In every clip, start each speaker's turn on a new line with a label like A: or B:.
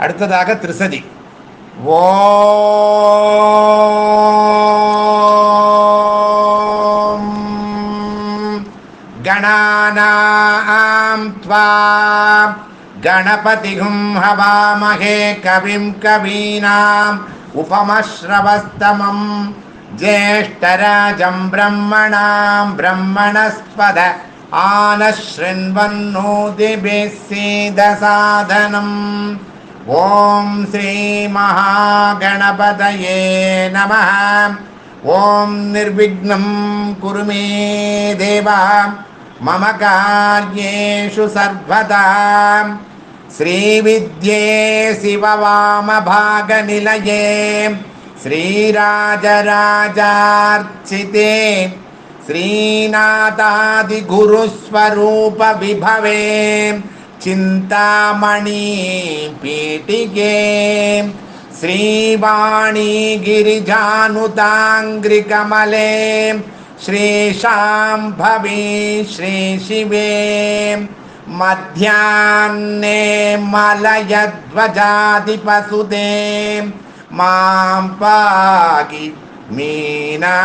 A: அடுத்ததாக திருசதி ஓம் கணானாம் त्वा गणपतिगुं हवामहे कविं कवीनाम् उपमश्रवस्तमं ज्येष्ठराजं ब्रह्मणां ब्रह्मणस्पद आनशृण्वन्नोदिभिः सीदसाधनम् ॐ श्रीमहागणपतये नमः। ॐ निर्विघ्नं कुरु मे देवा। मम कार्येषु सर्वदा। श्रीविद्ये शिववामभागनिलये। श्रीराजराजार्चिते। श्रीनाथादिगुरुस्वरूपविभवे। चिंतामणि पीटिके श्रीवाणी गिरिजानुताङ्ग्रिकमले श्रीशाम्भवी श्रीशिवे मध्याह्ने मलयध्वजाधिपसुते माँ पागि मीनाम्बिगे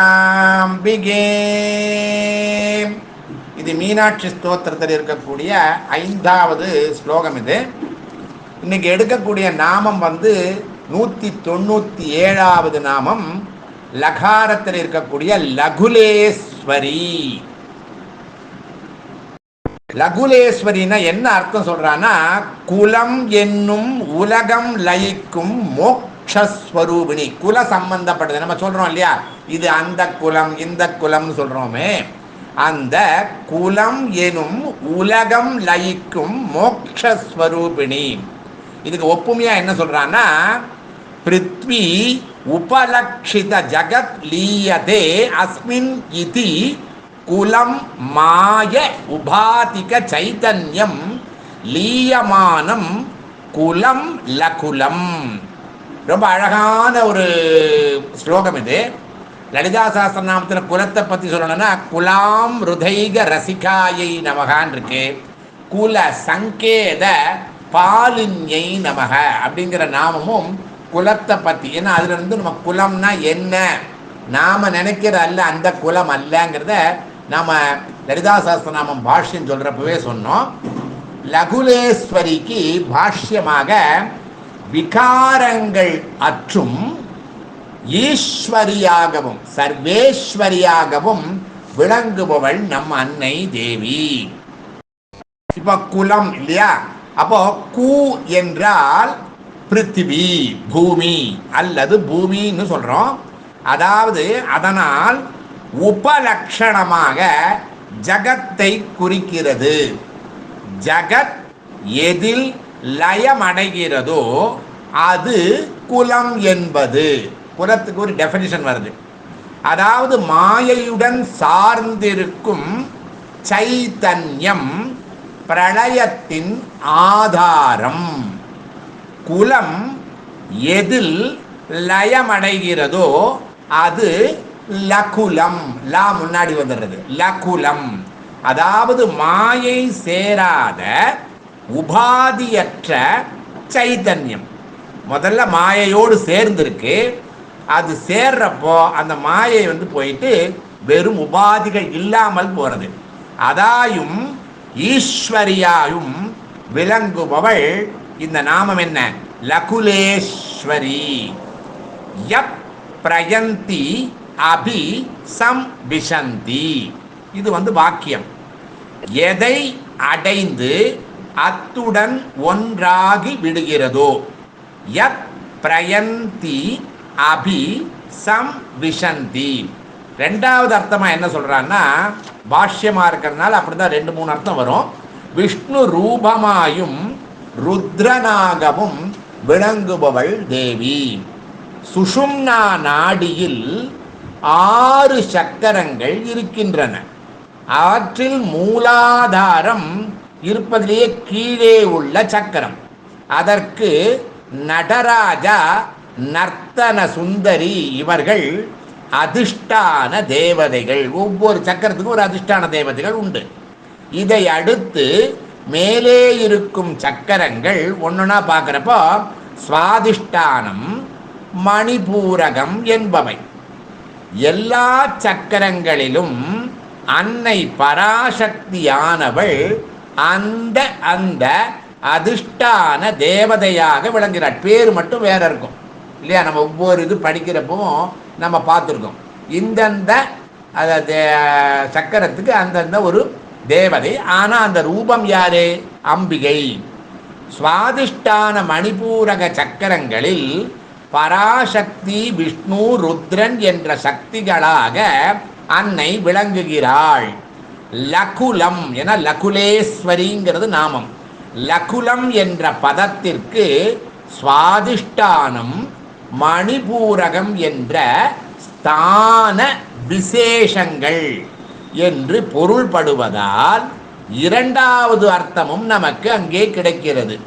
A: இது மீனாட்சி ஸ்தோத்திரத்தில் இருக்கக்கூடிய ஐந்தாவது ஸ்லோகம் இது. இன்னைக்கு எடுக்கக்கூடிய நாமம் வந்து நூற்றி தொண்ணூற்றி ஏழாவது நாமம். லகாரத்தில் இருக்கக்கூடிய லகுலேஸ்வரி. லகுலேஸ்வரினா என்ன அர்த்தம் சொல்றான்னா குலம் என்னும் உலகம் லயிக்கும் மோக்ஷஸ்வரூபிணி. குல சம்பந்தப்பட்டது. நம்ம சொல்றோம் இல்லையா? இது அந்த குலம் இந்த குலம்னு சொல்றோமே. அந்த குலம் எனும் உலகம் லயிக்கும் மோக்ஷஸ்வரூபிணி. இதுக்கு ஒப்புமையா என்ன சொல்றான்னா பிருத்வி உபலக்ஷித ஜகத் லீயதே அஸ்மின் இதி குலம் மாய உபாதிக சைதன்யம் லீயமானம் குலம் லகுலம். ரொம்ப அழகான ஒரு ஸ்லோகம் இது. லலிதா சாஸ்திரநாமத்தில் குலத்தை பற்றி சொல்லணும்னா குலாம் ருதைக ரசிகாயை நமகான் இருக்கு. குல சங்கேத பாலின்யை நமக அப்படிங்கிற நாமமும் குலத்தை பற்றி ஏன்னா அதுல இருந்து நம்ம குலம்னா என்ன? நாம நினைக்கிற அல்ல அந்த குலம் அல்லங்கிறத நாம லலிதா சாஸ்திரநாமம் பாஷ்யம் சொல்றப்பவே சொன்னோம். லகுலேஸ்வரிக்கு பாஷ்யமாக விகாரங்கள் அற்றும் ஈஸ்வரியாகவும் சர்வேஸ்வரியாகவும் விளங்குபவள் நம் அன்னை தேவி. இப்ப குலம் இல்லையா? அப்போ கு என்றால் பிருத்திவி பூமி அல்லது பூமின்னு சொல்றோம். அதாவது அதனால் உபலக்ஷணமாக ஜகத்தை குறிக்கிறது. ஜகத் எதில் லயமடைகிறதோ அது குலம் என்பது. குலத்துக்கு ஒரு டெஃபனிஷன் வருது. அதாவது மாயையுடன் சார்ந்திருக்கும் சைத்தன்யம் பிரளயத்தின் ஆதாரம். குலம் எதில் லயமடைகிறதோ அது லகுலம். லா முன்னாடி வந்துடுறது. லகுலம். அதாவது மாயை சேராத உபாதியற்ற சைத்தன்யம். முதல்ல மாயையோடு சேர்ந்திருக்கு. அது சேர்றப்போ அந்த மாயை வந்து போயிட்டு வெறும் உபாதிகள் இல்லாமல் போறது. அதாயும் ஈஸ்வரியாயும் விளங்குபவள் இந்த நாமம் என்ன? லகுலேஸ்வரி. யப் பிரயந்தி அபி சம் விஷந்தி. இது வந்து வாக்கியம். எதை அடைந்து அத்துடன் ஒன்றாகி விடுகிறதோ? யத் பிரயந்தி அபி சம் விஷந்தி. ரெண்டாவது அர்த்தமாக என்ன சொல்கிறான்னா பாஷ்யமாக இருக்கிறதுனால அப்படிதான் ரெண்டு மூணு அர்த்தம் வரும். விஷ்ணு ரூபமாயும் ருத்ரனாகவும் விளங்குபவள் தேவி. சுஷும்னா நாடியில் ஆறு சக்கரங்கள் இருக்கின்றன. அவற்றில் மூலாதாரம் இருப்பதிலேயே கீழே உள்ள சக்கரம். அதற்கு நடராஜா நர்த்தன சுந்தரி இவர்கள் அதிஷ்டான தேவதைகள். ஒவ்வொரு சக்கரத்துக்கும் ஒரு அதிஷ்டான தேவதைகள் உண்டு. இதை அடுத்து மேலே இருக்கும் சக்கரங்கள் ஒன்றுனா பார்க்குறப்போ சுவாதிஷ்டானம் மணிபூரகம் என்பவை. எல்லா சக்கரங்களிலும் அன்னை பராசக்தியானவள் அந்த அந்த அதிஷ்டான தேவதையாக விளங்குகிறாள் பேர் மட்டும் வேற இருக்கும். இல்லையா? நம்ம ஒவ்வொரு இது படிக்கிறப்பவும் நம்ம பார்த்துருக்கோம். இந்தந்த அதாவது சக்கரத்துக்கு அந்தந்த ஒரு தேவதை. ஆனால் அந்த ரூபம் யாரு? அம்பிகை. சுவாதிஷ்டான மணிபூரக சக்கரங்களில் பராசக்தி விஷ்ணு ருத்ரன் என்ற சக்திகளாக அன்னை விளங்குகிறாள். லகுலம் என லகுலேஸ்வரிங்கிறது நாமம். லகுலம் என்ற பதத்திற்கு சுவாதிஷ்டானம் மணிபூரகம் என்ற ஸ்தான விசேஷங்கள் என்று பொருள்படுவதால் இரண்டாவது அர்த்தமும் நமக்கு அங்கே கிடைக்கிறது.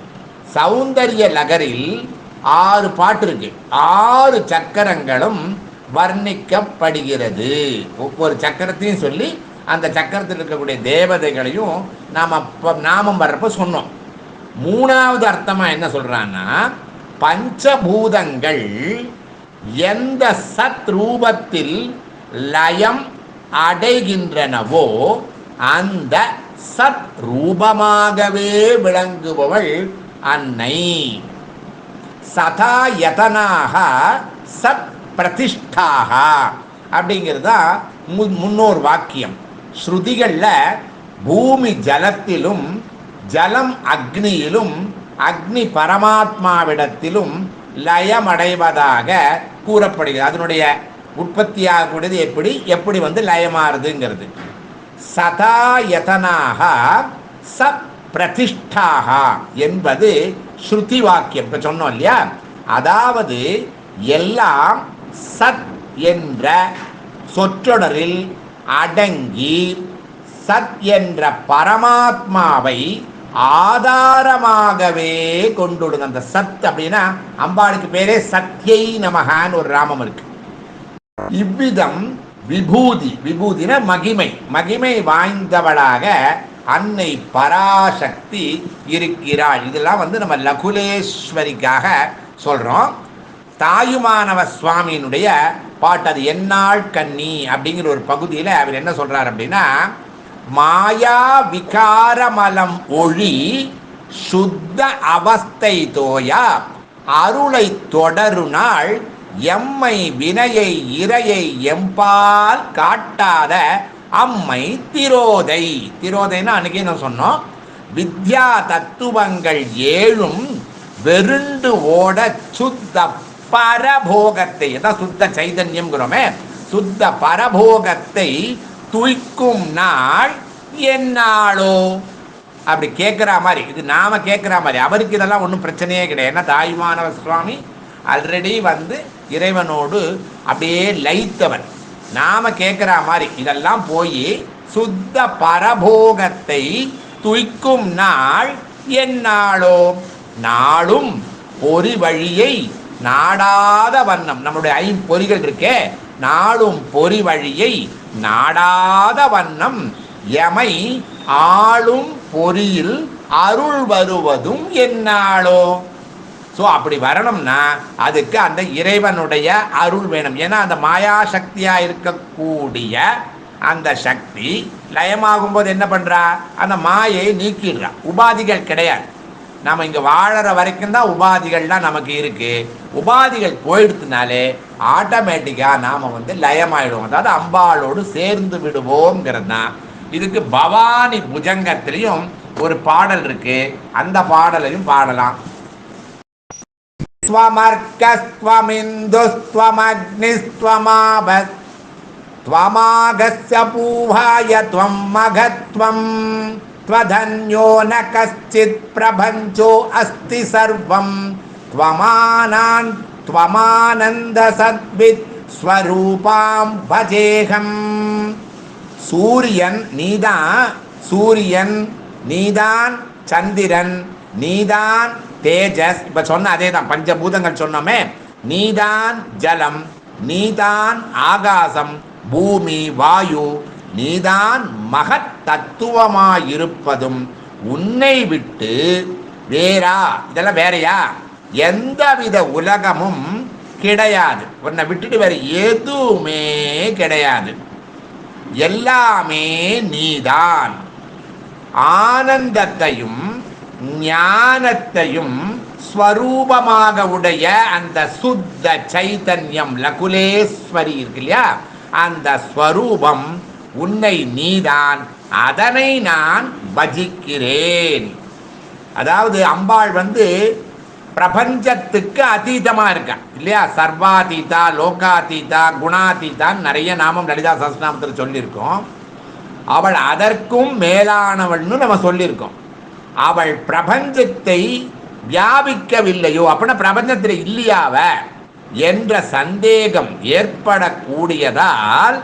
A: சௌந்தரிய நகரில் ஆறு பாட்டு இருக்கு. ஆறு சக்கரங்களும் வர்ணிக்கப்படுகிறது. ஒவ்வொரு சக்கரத்தையும் சொல்லி அந்த சக்கரத்தில் இருக்கக்கூடிய தேவதைகளையும் நாம் அப்போ நாமம் வர்றப்ப சொன்னோம். மூணாவது அர்த்தமாக என்ன சொல்கிறான்னா பஞ்சபூதங்கள் எந்த சத் ரூபத்தில் லயம் அடைகின்றனவோ அந்த சத் ரூபமாகவே விளங்குபவள் அன்னை. சதா யதனாக சத் பிரதிஷ்டாக. அப்படிங்கிறது தான் மு- முன்னோர் வாக்கியம். ஸ்ருதிகளில் பூமி ஜலத்திலும் ஜலம் அக்னியிலும் அக்னி பரமாத்மாவிடத்திலும் லயமடைவதாக கூறப்படுகிறது. அதனுடைய உற்பத்தியாகக்கூடியது எப்படி? எப்படி வந்து லயமாறுதுங்கிறது. சதா யதனாக ச பிரதிஷ்டாக என்பது ஸ்ருதி வாக்கியம் இப்போ சொன்னோம் இல்லையா? அதாவது எல்லாம் சத் என்ற சொற்றொடரில் அடங்கி சத் என்ற பரமாத்மாவை ஆதாரமாகவே கொண்டுடுங்க. அந்த சத் அப்படின்னா அம்பாளுக்கு பேரே சத்யை நமகான்னு ஒரு ராமம் இருக்கு. இவ்விதம் விபூதி. விபூதின மகிமை. மகிமை வாய்ந்தவளாக அன்னை பராசக்தி இருக்கிறாள். இதெல்லாம் வந்து நம்ம லகுலேஸ்வரிக்காக சொல்றோம். தாயுமானவ சுவாமியினுடைய பாட்டு அது என்னாள் கன்னி அப்படிங்கிற ஒரு பகுதியில் அவர் என்ன சொல்றார் அப்படின்னா மாயா விகாரமலம் ஒளி சுத்த அவஸ்தை தோயா அருளை தொடரு நாள் எம்மை வினையை இறையை எம்பால் காட்டாத அம்மை திரோதை. திரோதைன்னா அன்னைக்கே நான் சொன்னோம்? வித்யா தத்துவங்கள் ஏழும் வெருண்டு ஓட சுத்த பரபோகத்தை அதான் சுத்த சைதன்யம்ங்கிறோமே சுத்த பரபோகத்தை துய்க்கும் நாள் என்னாளோ அப்படி கேட்குற மாதிரி இது நாம் கேட்குற மாதிரி. அவருக்கு இதெல்லாம் ஒன்றும் பிரச்சனையே கிடையாது. ஏன்னா தாயுமானவ சுவாமி ஆல்ரெடி வந்து இறைவனோடு அப்படியே லயித்தவன். நாம் கேட்குற மாதிரி இதெல்லாம் போய் சுத்த பரபோகத்தை துய்க்கும் நாள் என்னாளோ நாளும் பொறி வழியை நாடாத வண்ணம். நம்முடைய ஐம்பொறிகள் இருக்கே நாளும் பொறி வழியை நாடாத வண்ணம் எமை ஆளும் பொறியில் அருள் வருவதும் என்னாளோ ஸோ அப்படி வரணும்னா அதுக்கு அந்த இறைவனுடைய அருள் வேணும். ஏன்னா அந்த மாயா சக்தியாக இருக்கக்கூடிய அந்த சக்தி லயமாகும்போது என்ன பண்ணுறா அந்த மாயை நீக்கிடுறா. உபாதிகள் கிடையாது. நம்ம இங்கே வாழற வரைக்கும் தான் உபாதிகள்லாம் நமக்கு இருக்கு உபாதிகள் போயிடுத்துனாலே ஆட்டோமேட்டிக்காக நாம் வந்து லயமாயிடுவோம் அதாவது அம்பாளோடு சேர்ந்து விடுவோங்கிறது தான் இதுக்கு பவானி புஜங்கத்திலையும் ஒரு பாடல் இருக்கு அந்த பாடலையும் பாடலாம் त्वमर्कस्त्वमिन्दुस्त्वमग्निस्त्वमाभ त्वमागस्य पूभाय त्वं मघत्वं त्वधन्यो न कश्चित् प्रपञ्चो अस्ति सर्वं त्वमानान् त्वमानन्दसद्वित् स्वरूपां भजेऽहम् சூரியன் நீதான் சூரியன் நீதான் சந்திரன் நீதான் தேஜஸ் இப்ப சொன்ன அதே தான் பஞ்சபூதங்கள் சொன்னோமே நீதான் ஜலம் நீதான் ஆகாசம் பூமி வாயு நீதான் மகத் தத்துவமாயிருப்பதும் உன்னை விட்டு வேறா. இதெல்லாம் வேறையா? எந்தவித உலகமும் கிடையாது. உன்னை விட்டுட்டு வேற எதுவுமே கிடையாது. எல்லாமே நீதான். ஆனந்தத்தையும் ஞானத்தையும் ஸ்வரூபமாக உடைய அந்த சுத்த சைதன்யம் லகுலேஸ்வரி இருக்கு இல்லையா? அந்த ஸ்வரூபம் உன்னை நீதான் அதனை நான் பஜிக்கிறேன். அதாவது அம்பாள் வந்து பிரபஞ்சத்துக்கு அதீதமாக இருக்கா இல்லையா? சர்வாதீதா லோகாதீதா குணாதீதான் நிறைய நாமம் லலிதா சஸ்நாமத்தில் சொல்லியிருக்கோம். அவள் அதற்கும் மேலானவள்னு நம்ம சொல்லியிருக்கோம். அவள் பிரபஞ்சத்தை வியாபிக்கவில்லையோ அப்படின்னா பிரபஞ்சத்தில் இல்லையாவ என்ற சந்தேகம் ஏற்படக்கூடியதால்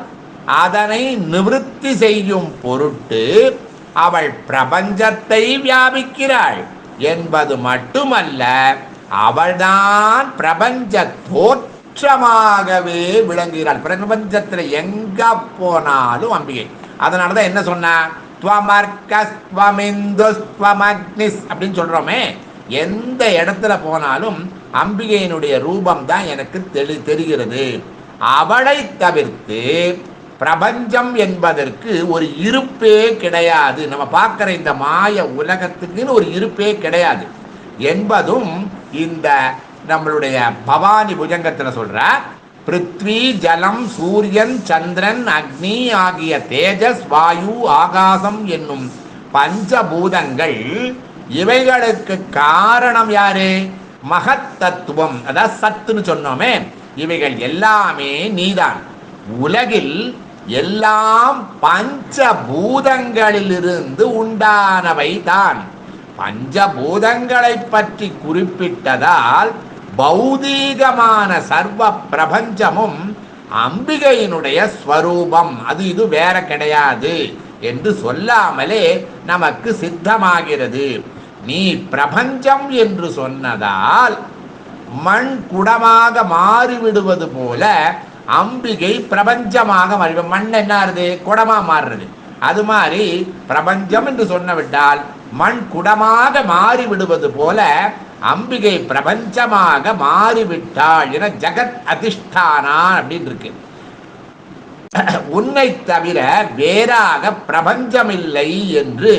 A: அதனை நிவிருத்தி செய்யும் பொருட்டு அவள் பிரபஞ்சத்தை வியாபிக்கிறாள் என்பது மட்டுமல்ல அவள்தான் பிரபஞ்ச தோற்றமாகவே விளங்குகிறாள். பிரபஞ்சத்தில் எங்க போனாலும் அம்பிகை. அதனால தான் என்ன சொன்னா துவமர்கஸ்வமிந்துஸ்வமக்னிஸ் அப்படின்னு சொல்றோமே. எந்த இடத்துல போனாலும் அம்பிகையினுடைய ரூபம் தான் எனக்கு தெளி தெரிகிறது. அவளை தவிர்த்து பிரபஞ்சம் என்பதற்கு ஒரு இருப்பே கிடையாது. நம்ம பார்க்குற இந்த மாய உலகத்துக்குன்னு ஒரு இருப்பே கிடையாது. என்பதும் இந்த நம்மளுடைய பவானி புஜங்கத்தில் சொல்கிற பிருத்வி ஜலம் சூரியன் சந்திரன் அக்னி ஆகிய தேஜஸ் வாயு ஆகாசம் என்னும் பஞ்சபூதங்கள் இவைகளுக்கு காரணம் யாரு? மகத்தத்துவம். அதாவது சத்துன்னு சொன்னோமே. இவைகள் எல்லாமே நீதான். உலகில் எல்லாம் பஞ்சபூதங்களிலிருந்து உண்டானவை தான். பஞ்சபூதங்களை பற்றி குறிப்பிட்டதால் பௌதீகமான சர்வ பிரபஞ்சமும் அம்பிகையினுடைய ஸ்வரூபம். அது இது வேற கிடையாது என்று சொல்லாமலே நமக்கு சித்தமாகிறது. நீ பிரபஞ்சம் என்று சொன்னதால் மண் குடமாக மாறிவிடுவது போல அம்பிகை பிரபஞ்சமாக மாறி மண் என்ன ஆறுது குடமா மாறுறது. அது மாதிரி பிரபஞ்சம் என்று சொன்னவிட்டால் மண் குடமாக மாறிவிடுவது போல அம்பிகை பிரபஞ்சமாக மாறிவிட்டாள் என ஜெகத் அதிஷ்டானா அப்படின்னு இருக்கு. உன்னை தவிர வேறாக பிரபஞ்சமில்லை என்று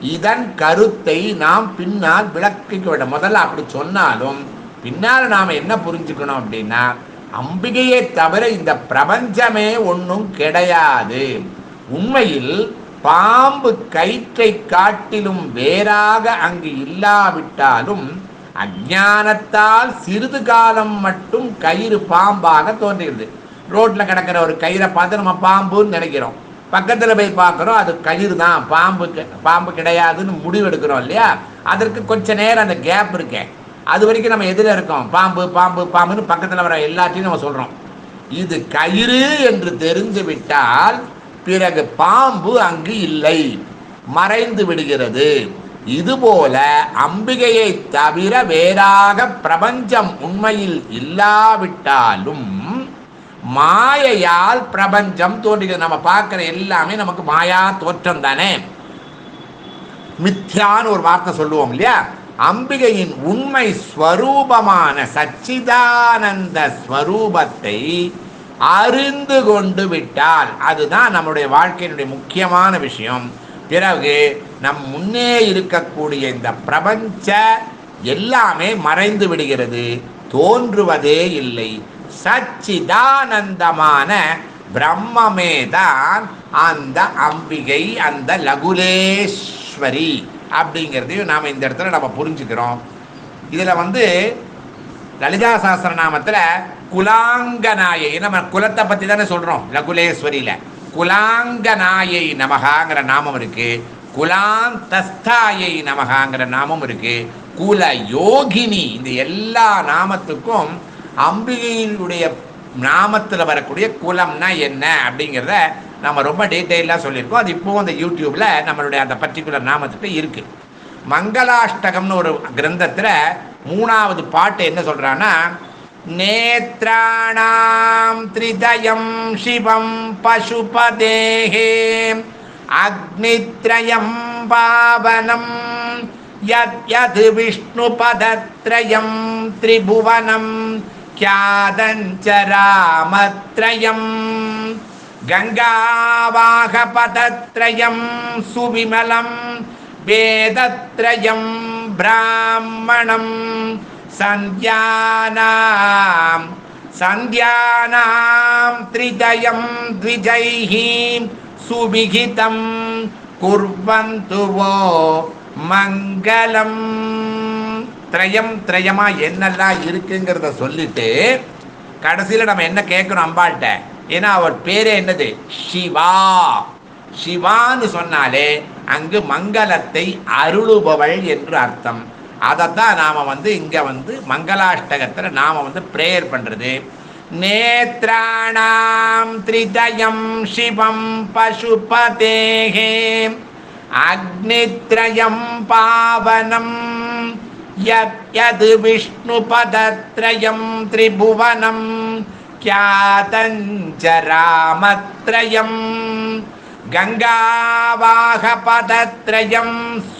A: இதன் கருத்தை நாம் பின்னால் விளக்கிக்க வேண்டும் முதல்ல அப்படி சொன்னாலும் பின்னால் நாம் என்ன புரிஞ்சுக்கணும் அப்படின்னா அம்பிகையை தவிர இந்த பிரபஞ்சமே ஒன்றும் கிடையாது. உண்மையில் பாம்பு கயிற்றை காட்டிலும் வேறாக அங்கு இல்லாவிட்டாலும் அஞ்ஞானத்தால் சிறிது காலம் மட்டும் கயிறு பாம்பாக தோன்றுகிறது. ரோட்டில் கிடக்கிற ஒரு கயிறை பார்த்து நம்ம பாம்புன்னு நினைக்கிறோம். பக்கத்தில் போய் பார்க்குறோம் அது கயிறு தான். பாம்பு பாம்பு கிடையாதுன்னு முடிவெடுக்கிறோம் இல்லையா? அதற்கு கொஞ்ச நேரம் அந்த கேப் இருக்கேன் அது வரைக்கும் நம்ம எதில் இருக்கோம். பாம்பு பாம்பு பாம்புன்னு பக்கத்தில் வர எல்லாத்தையும் நம்ம சொல்கிறோம் இது கயிறு என்று தெரிந்து விட்டால் பிறகு பாம்பு அங்கு இல்லை. மறைந்து விடுகிறது. இதுபோல அம்பிகையை தவிர வேறாக பிரபஞ்சம் உண்மையில் இல்லாவிட்டாலும் மாயையால் பிரபஞ்சம் தோன்றுகிறது. நம்ம பார்க்குற எல்லாமே நமக்கு மாயா தோற்றம் தானே? மித்யான்னு ஒரு வார்த்தை சொல்லுவோம் இல்லையா? அம்பிகையின் உண்மை ஸ்வரூபமான சச்சிதானந்த ஸ்வரூபத்தை அறிந்து கொண்டு விட்டால் அதுதான் நம்முடைய வாழ்க்கையினுடைய முக்கியமான விஷயம். பிறகு நம் முன்னே இருக்கக்கூடிய இந்த பிரபஞ்ச எல்லாமே மறைந்து விடுகிறது. தோன்றுவதே இல்லை. சச்சிதானந்தமான பிரம்மமே தான் அந்த அம்பிகை அந்த லகுலேஸ்வரி. அப்படிங்கிறதையும் நாம் இந்த இடத்துல நம்ம புரிஞ்சுக்கிறோம். இதில் வந்து லலிதா சஹஸ்ரநாமத்தில் குலாங்கநாயை நம்ம குலத்தை பற்றி தானே சொல்கிறோம் லகுலேஸ்வரியில். குலாங்கநாயை நமகாங்கிற நாமம் இருக்குது குலாந்தஸ்தாயை நமகாங்கிற நாமம் இருக்குது குல யோகினி இந்த எல்லா நாமத்துக்கும் அம்பிகையினுடைய நாமத்தில் வரக்கூடிய குலம்னா என்ன அப்படிங்கிறத நம்ம ரொம்ப டீட்டெயிலாக சொல்லியிருக்கோம். அது இப்போவும் அந்த யூடியூப்பில் நம்மளுடைய அந்த பர்டிகுலர் நாமத்துக்கு இருக்குது மங்களாஷ்டகம்னு ஒரு கிரந்தத்தில் மூணாவது பாட்டு என்ன சொல்கிறான்னா நேத்ராணாம் திரிதயம் சிவம் பசுபதேகே அக்னித்ரயம் பாவனம் யத் யது விஷ்ணு பதத்ரயம் திரிபுவனம் ख्यादञ्च रामत्रयम् गङ्गावाहपदत्रयं सुविमलं वेदत्रयं ब्राह्मणं सन्ध्यानां सन्ध्यानां त्रिजयं द्विजैः सुविहितं कुर्वन्तु वो मङ्गलम् திரயம் திரயமாக என்னெல்லாம் இருக்குங்கிறத சொல்லிட்டு கடைசியில் நம்ம என்ன கேட்கணும் அம்பாள்கிட்ட? ஏன்னா அவர் பேரே என்னது? சிவா சிவான்னு சொன்னாலே அங்கு மங்களத்தை அருளுபவள் என்று அர்த்தம். அதை தான் நாம் வந்து இங்கே வந்து மங்களாஷ்டகத்தில் நாம் வந்து ப்ரேயர் பண்ணுறது நேத்ராணாம் த்ரிதயம் சிவம் பசுபதேகே. அக்னித்ரயம் பாவனம் यद्यद् विष्णुपदत्रयं त्रिभुवनं ख्यातञ्च रामत्रयं गङ्गावाहपदत्रयं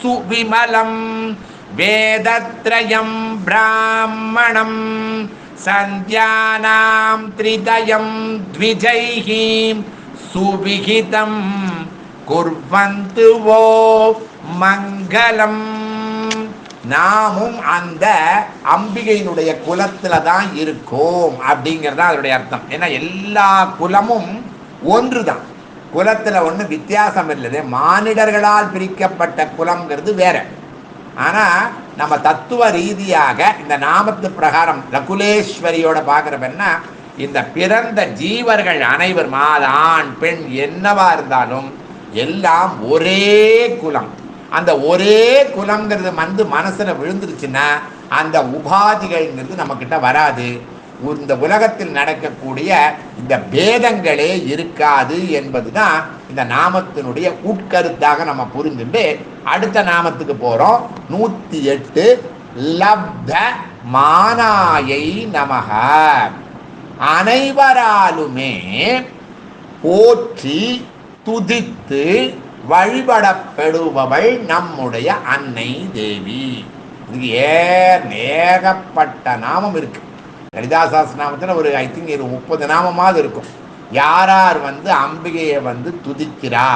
A: सुविमलं वेदत्रयं ब्राह्मणं सन्ध्यानां त्रिदयं द्विजैः सुविहितं कुर्वन्तु वो मङ्गलम् நாமும் அந்த அம்பிகையினுடைய குலத்துல தான் இருக்கோம் அப்படிங்கிறது தான் அதனுடைய அர்த்தம். ஏன்னா எல்லா குலமும் ஒன்று தான் குலத்துல ஒன்றும் வித்தியாசம் இல்லது. மானிடர்களால் பிரிக்கப்பட்ட குலம்ங்கிறது வேற. ஆனா நம்ம தத்துவ ரீதியாக இந்த நாமத்து பிரகாரம் ரகுலேஸ்வரியோட பார்க்குறப்பன்னா இந்த பிறந்த ஜீவர்கள் அனைவர் மாத ஆண் பெண் என்னவா இருந்தாலும் எல்லாம் ஒரே குலம். அந்த ஒரே குலங்கிறது வந்து மனசில் விழுந்துருச்சுன்னா அந்த உபாதிகள்ங்கிறது நம்மக்கிட்ட வராது. இந்த உலகத்தில் நடக்கக்கூடிய இந்த பேதங்களே இருக்காது என்பது தான் இந்த நாமத்தினுடைய உட்கருத்தாக நம்ம புரிஞ்சுட்டு அடுத்த நாமத்துக்கு போகிறோம் நூற்றி எட்டு லப்த மானாயை நமக. அனைவராலுமே போற்றி துதித்து வழிபடப்படுபவள் நம்முடைய அன்னை தேவி. இதுக்கு ஏ ஏகப்பட்ட நாமம் இருக்கு. கரிதாசாஸ் நாமத்தில் ஒரு ஐ திங்க் ஒரு முப்பது நாமமாவது இருக்கும். யாரார் வந்து அம்பிகையை வந்து துதிக்கிறா?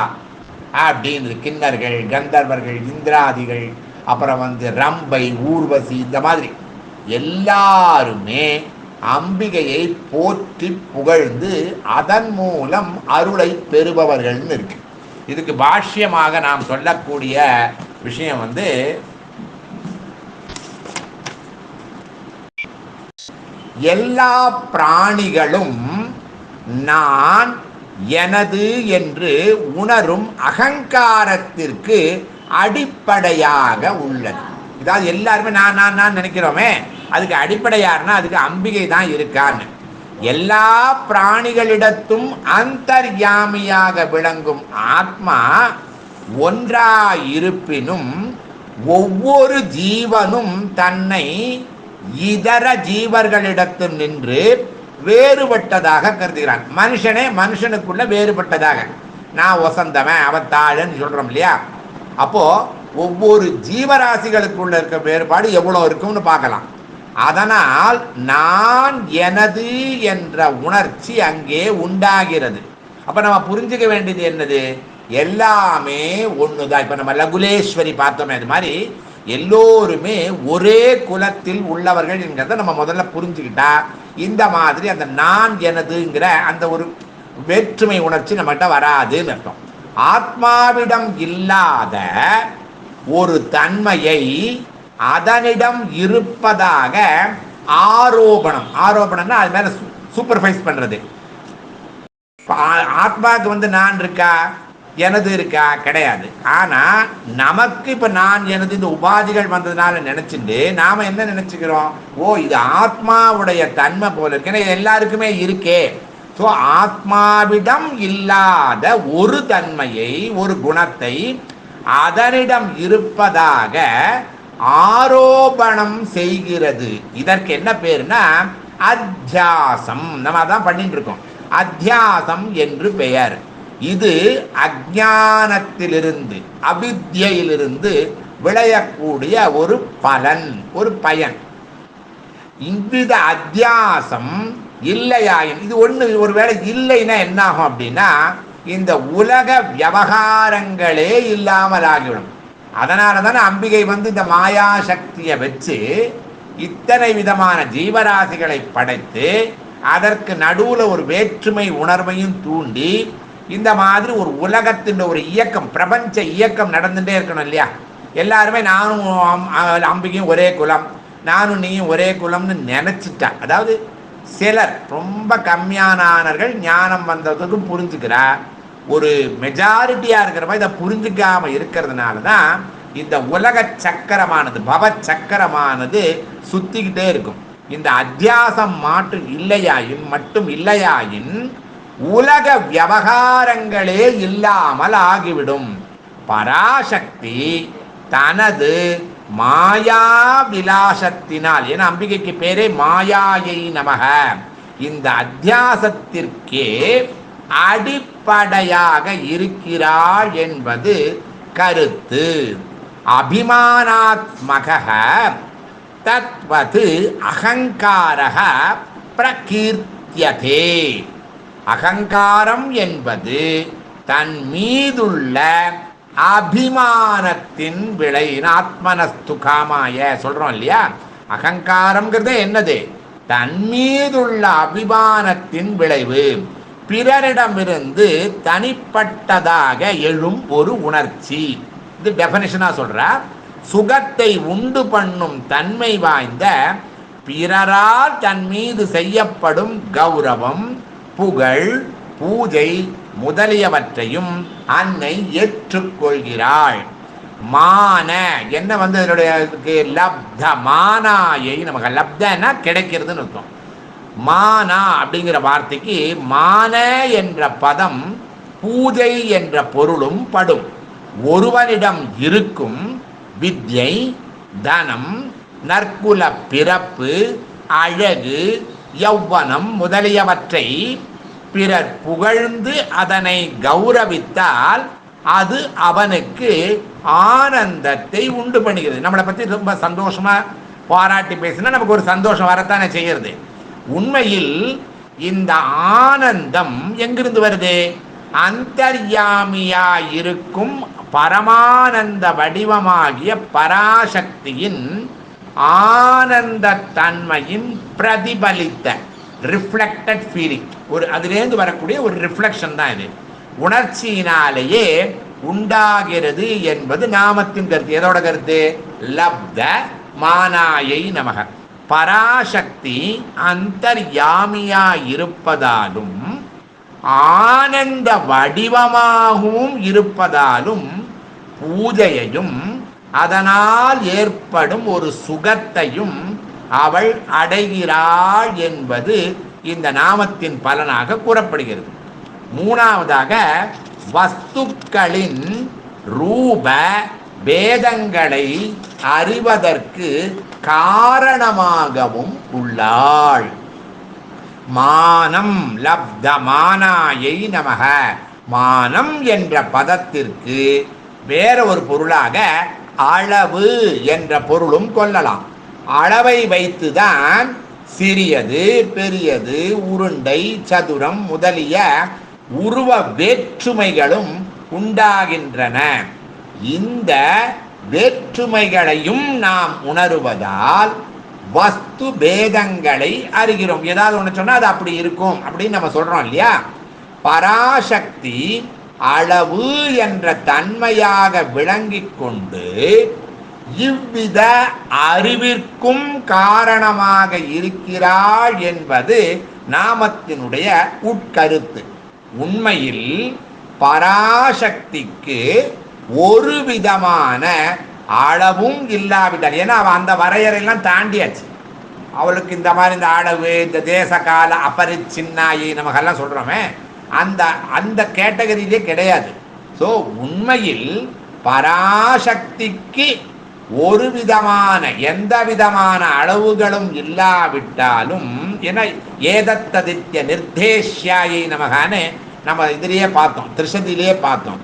A: அப்படின்னு கிண்ணர்கள் கந்தர்வர்கள் இந்திராதிகள் அப்புறம் வந்து ரம்பை ஊர்வசி இந்த மாதிரி. எல்லாருமே அம்பிகையை போற்றி புகழ்ந்து அதன் மூலம் அருளை பெறுபவர்கள்னு இருக்கு. இதுக்கு பாஷ்யமாக நாம் சொல்லக்கூடிய விஷயம் வந்து எல்லா பிராணிகளும் நான் எனது என்று உணரும் அகங்காரத்திற்கு அடிப்படையாக உள்ளது இதாவது எல்லாருமே நான் நான் நான் நினைக்கிறோமே. அதுக்கு அடிப்படையாருன்னா அதுக்கு அம்பிகை தான் இருக்கான்னு. எல்லா பிராணிகளிடத்தும் அந்தர்யாமியாக விளங்கும் ஆத்மா ஒன்றாயிருப்பினும் ஒவ்வொரு ஜீவனும் தன்னை இதர ஜீவர்களிடத்தில் நின்று வேறுபட்டதாக கருதுகிறான். மனுஷனே மனுஷனுக்குள்ள வேறுபட்டதாக. நான் ஒசந்தவன் அவன் தாழன்னு சொல்கிறோம் இல்லையா? அப்போது ஒவ்வொரு ஜீவராசிகளுக்குள்ள இருக்க வேறுபாடு எவ்வளோ இருக்கும்னு பார்க்கலாம். அதனால் நான் எனது என்ற உணர்ச்சி அங்கே உண்டாகிறது. அப்ப நம்ம புரிஞ்சுக்க வேண்டியது என்னது? எல்லாமே ஒண்ணுதான். இப்ப நம்ம லகுலேஸ்வரி பார்த்தோமே அது மாதிரி எல்லோருமே ஒரே குலத்தில் உள்ளவர்கள் என்கிறத நம்ம முதல்ல புரிஞ்சுக்கிட்டா இந்த மாதிரி அந்த நான் எனதுங்கிற அந்த ஒரு வேற்றுமை உணர்ச்சி நம்மகிட்ட வராதுன்னு அர்த்தம். ஆத்மாவிடம் இல்லாத ஒரு தன்மையை அதனிடம் இருப்பதாக ஆரோபணம். ஆரோபணம்னா அது மேல சூப்பர்வைஸ் பண்றது. ஆத்மாவுக்கு வந்து நான் இருக்கா? எனது இருக்கா? கிடையாது. ஆனா நமக்கு இப்ப நான் எனது இந்த உபாதிகள் வந்ததுனால நினைச்சுட்டு நாம என்ன நினைச்சுக்கிறோம்? ஓ இது ஆத்மாவுடைய தன்மை போல இருக்கு. ஏன்னா இது எல்லாருக்குமே இருக்கே. ஸோ ஆத்மாவிடம் இல்லாத ஒரு தன்மையை ஒரு குணத்தை அதனிடம் இருப்பதாக ஆரோபணம் செய்கிறது. இதற்கு என்ன பேருனா அத்தியாசம். நம்ம அதான் பண்ணிட்டு இருக்கோம் அத்தியாசம் என்று பெயர். இது அஜானத்திலிருந்து அவித்யிலிருந்து விளையக்கூடிய ஒரு பலன் ஒரு பயன். இவ்வித அத்தியாசம் இல்லையாயின் இது ஒன்று ஒருவேளை இல்லைன்னா என்னாகும் அப்படின்னா இந்த உலக விவகாரங்களே இல்லாமல் ஆகிவிடும் அதனால தானே அம்பிகை வந்து இந்த மாயா சக்தியை வச்சு இத்தனை விதமான ஜீவராசிகளை படைத்து அதற்கு நடுவில் ஒரு வேற்றுமை உணர்வையும் தூண்டி இந்த மாதிரி ஒரு உலகத்தின் ஒரு இயக்கம் பிரபஞ்ச இயக்கம் நடந்துட்டே இருக்கணும் இல்லையா? எல்லாருமே நானும் அம்- அம்பிகையும் ஒரே குலம் நானும் நீயும் ஒரே குலம்னு நினச்சிட்டா. அதாவது சிலர் ரொம்ப கம்மியானவர்கள் ஞானம் வந்ததுக்கும் புரிஞ்சுக்கிறா. ஒரு மெஜாரிட்டியா இருக்கிறவங்க இதை புரிஞ்சுக்காம இருக்கிறதுனால தான் இந்த உலக சக்கரமானது பவ சக்கரமானது சுத்திக்கிட்டே இருக்கும். இந்த அத்தியாசம் மாற்று இல்லையாயின் மட்டும் இல்லையாயின் உலக விவகாரங்களே இல்லாமல் ஆகிவிடும். பராசக்தி தனது மாயா விலாசத்தினால் ஏன்னா அம்பிகைக்கு பேரே மாயாயை நமக. இந்த அத்தியாசத்திற்கே அடி அடிப்படையாக இருக்கிறாள் என்பது கருத்து. அபிமானாத்மக தத்வது அகங்காரக பிரகீர்த்தியதே. அகங்காரம் என்பது தன் மீதுள்ள அபிமானத்தின் விளை ஆத்மனஸ்து காமாய சொல்றோம் இல்லையா? அகங்காரம்ங்கிறது என்னது? தன் மீதுள்ள அபிமானத்தின் விளைவு. பிறரிடமிருந்து தனிப்பட்டதாக எழும் ஒரு உணர்ச்சி. இது டெஃபனிஷனாக சொல்கிறார் சுகத்தை உண்டு பண்ணும் தன்மை வாய்ந்த பிறரால் தன் மீது செய்யப்படும் கௌரவம் புகழ் பூஜை முதலியவற்றையும் அன்னை ஏற்றுக்கொள்கிறாள். மான என்ன வந்து இதனுடைய லப்த மானாயை நமக்கு லப்தன்னா கிடைக்கிறதுன்னு அர்த்தம். மானா அப்படிங்கிற வார்த்தைக்கு மான என்ற பதம் பூஜை என்ற பொருளும் படும். ஒருவனிடம் இருக்கும் வித்யை தனம் நற்குல பிறப்பு அழகு யௌவனம் முதலியவற்றை பிறர் புகழ்ந்து அதனை கௌரவித்தால் அது அவனுக்கு ஆனந்தத்தை உண்டு பண்ணுகிறது. நம்மளை பற்றி ரொம்ப சந்தோஷமாக பாராட்டி பேசினா நமக்கு ஒரு சந்தோஷம் வரத்தானே செய்கிறது. உண்மையில் இந்த ஆனந்தம் எங்கிருந்து வருது? அந்தர்யாமியா இருக்கும் பரமானந்த வடிவமாகிய பராசக்தியின் ஆனந்த தன்மையின் பிரதிபலித்த ரிஃப்ளெக்டட் ஃபீலிங் ஒரு அதிலேருந்து வரக்கூடிய ஒரு ரிஃப்ளெக்ஷன் தான் இது. உணர்ச்சியினாலேயே உண்டாகிறது என்பது நாமத்தின் கருத்து. எதோட கருத்து? லப்த மானாயை நமக. பராசக்தி அந்தர்யாமியா இருப்பதாலும் ஆனந்த வடிவமாகவும் இருப்பதாலும் பூஜையையும் அதனால் ஏற்படும் ஒரு சுகத்தையும் அவள் அடைகிறாள் என்பது இந்த நாமத்தின் பலனாக கூறப்படுகிறது. மூணாவதாக வஸ்துக்களின் ரூப பேதங்களை அறிவதற்கு காரணமாகவும் உள்ளாள். மானம் லப்த மானாயை நமக. மானம் என்ற பதத்திற்கு வேற ஒரு பொருளாக அளவு என்ற பொருளும் கொள்ளலாம். அளவை வைத்துதான் சிறியது பெரியது உருண்டை சதுரம் முதலிய உருவ வேற்றுமைகளும் உண்டாகின்றன. இந்த வேற்றுமைகளையும் நாம் உணருவதால் வஸ்து பேதங்களை அறிகிறோம். ஏதாவது ஒன்று சொன்னால் அது அப்படி இருக்கும் அப்படின்னு நம்ம சொல்கிறோம் இல்லையா? பராசக்தி அளவு என்ற தன்மையாக விளங்கிக் கொண்டு இவ்வித அறிவிற்கும் காரணமாக இருக்கிறாள் என்பது நாமத்தினுடைய உட்கருத்து. உண்மையில் பராசக்திக்கு ஒரு விதமான அளவும் இல்லாவிட்டால். ஏன்னா அவன் அந்த வரையறையெல்லாம் தாண்டியாச்சு. அவளுக்கு இந்த மாதிரி இந்த அளவு இந்த தேச கால அபரிச்சின்னாயி நமக்கெல்லாம் சொல்கிறோமே அந்த அந்த கேட்டகரியிலே கிடையாது. ஸோ உண்மையில் பராசக்திக்கு ஒரு விதமான எந்த விதமான அளவுகளும் இல்லாவிட்டாலும் ஏன்னா ஏதத்ததித்ய நிர்தேஷ்யாயை நமகான்னு நம்ம இதிலேயே பார்த்தோம் திருஷதியிலேயே பார்த்தோம்.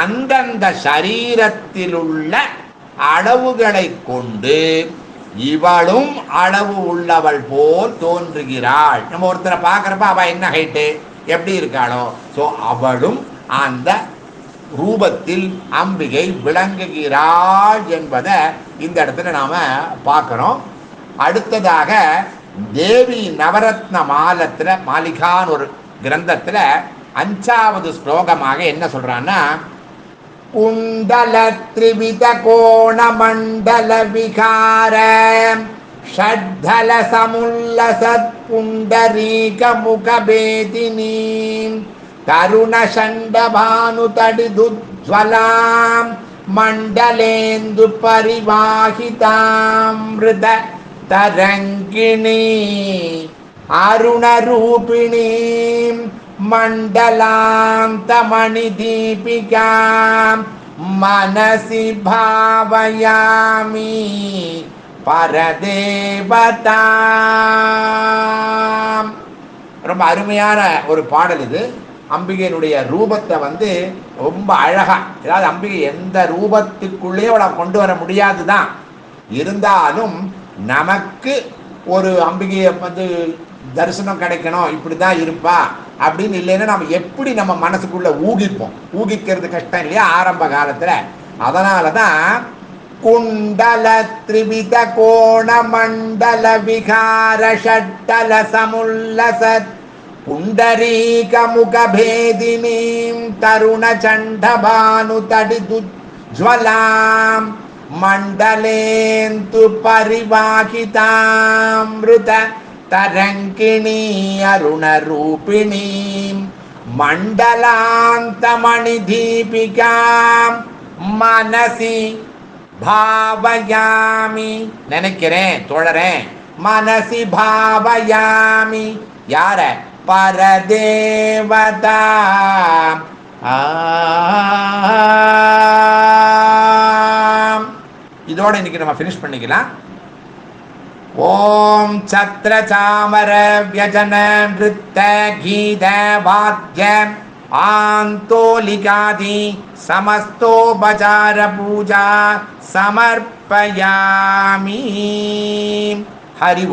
A: அந்தந்த சரீரத்தில் உள்ள அளவுகளை கொண்டு இவளும் அளவு உள்ளவள் போல் தோன்றுகிறாள். நம்ம ஒருத்தரை பார்க்குறப்ப அவள் என்ன ஹைட்டு எப்படி இருக்காளோ? ஸோ அவளும் அந்த ரூபத்தில் அம்பிகை விளங்குகிறாள் என்பதை இந்த இடத்துல நாம் பார்க்குறோம். அடுத்ததாக தேவி நவரத்ன மாலத்தில் மாளிகான்னு ஒரு கிரந்தத்தில் அஞ்சாவது ஸ்லோகமாக என்ன சொல்கிறான்னா कुण्डलत्रिविधकोणमण्डलविहार त्रिवित कोणमण्डलविकारुण्डरीकमुख मण्डलेन्दुपरिवाहितामृत तरङ्गिणी अरुणरूपिणी மண்டலாந்தமணி புண்டரீக முகபேதினி தருண மனசி பாவயாமி ரொம்ப அருமையான ஒரு பாடல் இது. அம்பிகையினுடைய ரூபத்தை வந்து ரொம்ப அழகா ஏதாவது அம்பிகை எந்த ரூபத்துக்குள்ளேயே அவளை கொண்டு வர முடியாது தான் இருந்தாலும் நமக்கு ஒரு அம்பிகையை வந்து தரிசனம் கிடைக்கணும் இப்படி தான் இருப்பா அப்படின்னு இல்லைன்னா நம்ம எப்படி நம்ம மனசுக்குள்ள ஊகிப்போம்? ஊகிக்கிறது கஷ்டம் இல்லையா? ஆரம்ப காலத்தில். அதனால தான் குண்டல திரிவித கோண மண்டல விகார ஷட்டல சமுல்லசத் புண்டரீக முகபேதினீம் தருண சண்டபானு தடிது ஜ்வலாம் மண்டலேந்து பரிவாகிதாமிருத மண்டலாந்தமணி தீபிகாம் மனசி பாவயாமி. நினைக்கிறேன் தோழறேன் மனசி பாவயாமி. யார? பரதேவதா. ஆம். இதோட இன்னைக்கு நம்ம ஃபினிஷ் பண்ணிக்கலாம். ओम छत्र चामर व्यजन वृत्त गीत वाद्य आंतोलिकादि समस्तो बजार पूजा समर्पयामि। हरि